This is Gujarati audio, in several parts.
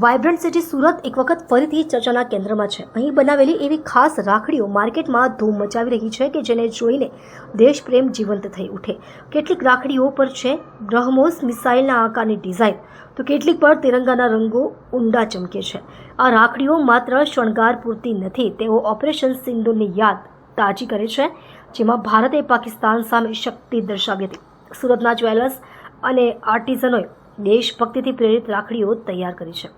વાઇબ્રન્ટ સિટી સુરત એક વખત ફરીથી ચર્ચાના કેન્દ્રમાં છે. અહીં બનાવેલી એવી ખાસ રાખડીઓ માર્કેટમાં ધૂમ મચાવી રહી છે કે જેને જોઈને દેશપ્રેમ જીવંત થઈ ઉઠે. કેટલીક રાખડીઓ પર છે બ્રહ્મોસ મિસાઇલના આકારની ડિઝાઇન. તો કેટલીક પર તિરંગાના રંગો ઊંડા ચમકે છે. આ રાખડીઓ માત્ર શણગાર પૂરતી નથી, તેઓ ઓપરેશન સિંધુની યાદ તાજી કરે છે, જેમાં ભારતે પાકિસ્તાન સામે શક્તિ દર્શાવી હતી. સુરતના જ્વેલર્સ અને આર્ટિઝનોએ દેશભક્તિથી પ્રેરિત રાખડીઓ તૈયાર કરી છે.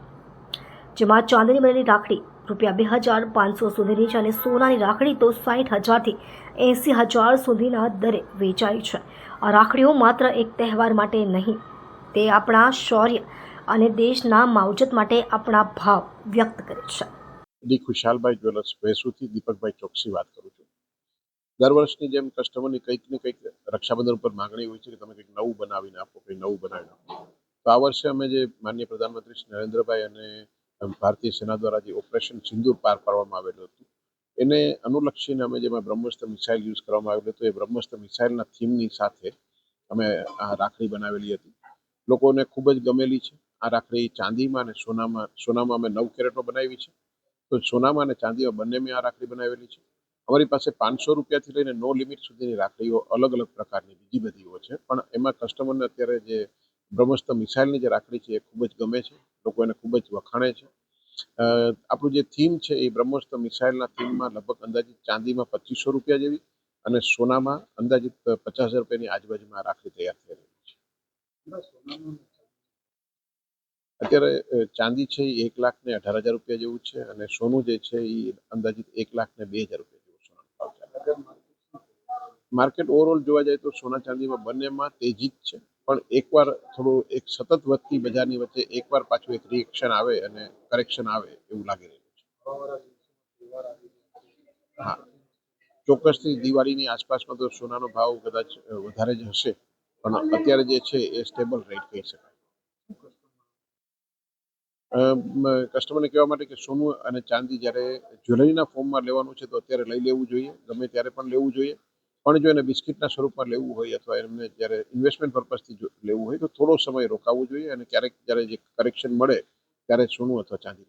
જેમાં ચાંદીની બનેલી રાખડી રૂપિયા બે હજાર પાંચસો સુધીની છે અને સોનાની રાખડી તો સાઠ હજારથી એંસી હજાર સુધીના દરે વેચાઈ છે. આ રાખડીઓ માત્ર એક તહેવાર માટે નહીં, તે આપણા શૌર્ય અને દેશના માવજત માટે આપણા ભાવ વ્યક્ત કરે છે. દી ખુશાલભાઈ જ્વેલર્સ, ભેસુથી દીપકભાઈ ચોકસી વાત કરું છું. દર વર્ષની જેમ કસ્ટમરની કંઈક ને કંઈક રક્ષાબંધન ઉપર માંગણી હોય છે કે તમે કંઈક નવું બનાવીને આપો કંઈક નવું બનાવીને આપો. તો આ વર્ષે અમે જે માનનીય પ્રધાનમંત્રી શ્રી નરેન્દ્રભાઈ અને ભારતીય સેના દ્વારા જે ઓપરેશન સિંદૂર પાર પાડવામાં આવેલું હતું, એને અનુલક્ષીને અમે જેમાં બ્રહ્મસ્ત્ર મિસાઇલ યુઝ કરવામાં આવેલું હતું, એ બ્રહ્મસ્ત્ર મિસાઇલના થીમની સાથે અમે આ રાખડી બનાવેલી હતી. લોકોને ખૂબ જ ગમેલી છે. આ રાખડી ચાંદીમાં અને સોનામાં સોનામાં અમે નવ કેરેટમાં બનાવી છે. તો સોનામાં અને ચાંદીમાં બંનેમાં આ રાખડી બનાવેલી છે. અમારી પાસે પાંચસો રૂપિયાથી લઈને નો લિમિટ સુધીની રાખડીઓ અલગ અલગ પ્રકારની, બીજી બધીઓ છે. પણ એમાં કસ્ટમરને અત્યારે જે બ્રહ્મસ્ત્ર મિસાઇલની જે રાખડી છે એ ખૂબ જ ગમે છે. લોકો એને ખૂબ જ વખાણે છે. આપણું જે થીમ છે એ બ્રહ્મસ્ત્ર મિસાઇલના થીમમાં લગભગ અંદાજિત ચાંદીમાં પચીસો રૂપિયા જેવી અને સોનામાં અંદાજિત પચાસ હજાર રૂપિયાની આજુબાજુમાં રાખડી તૈયાર થઈ રહી છે. અત્યારે ચાંદી છે એ એક લાખ ને અઢાર હજાર રૂપિયા જેવું છે અને સોનું જે છે એ અંદાજિત એક લાખ ને બે હજાર રૂપિયા જેવું સોનાનો ભાવ ચાલે માર્કેટ ઓવરઓલ જોવા જાય તો સોના ચાંદીમાં બંનેમાં તેજી જ છે. પણ એકવાર થોડું એક સતત વધતી બજારની વચ્ચે એકવાર પાછું એક રિએક્શન આવે અને કરેક્શન આવે એવું લાગી રહ્યું છે. હા. ચોક્કસથી દિવાળીની આસપાસમાં તો સોનાનો ભાવ કદાચ વધારે જ હશે. પણ અત્યારે જે છે એ સ્ટેબલ રેટ કહી શકાય. કસ્ટમરને કહેવા માટે કે સોનું અને ચાંદી જ્યારે જ્વેલરીના ફોર્મમાં લેવાનું છે તો અત્યારે લઈ લેવું જોઈએ. ગમે ત્યારે પણ લેવું જોઈએ. પણ જો એને બિસ્કિટના સ્વરૂપમાં લેવું હોય અથવા એમને જ્યારે ઇન્વેસ્ટમેન્ટ પર્પઝથી લેવું હોય, તો થોડો સમય રોકાવવું જોઈએ અને ક્યારેક જ્યારે જે કરેક્શન મળે, ત્યારે સોનું અથવા ચાંદી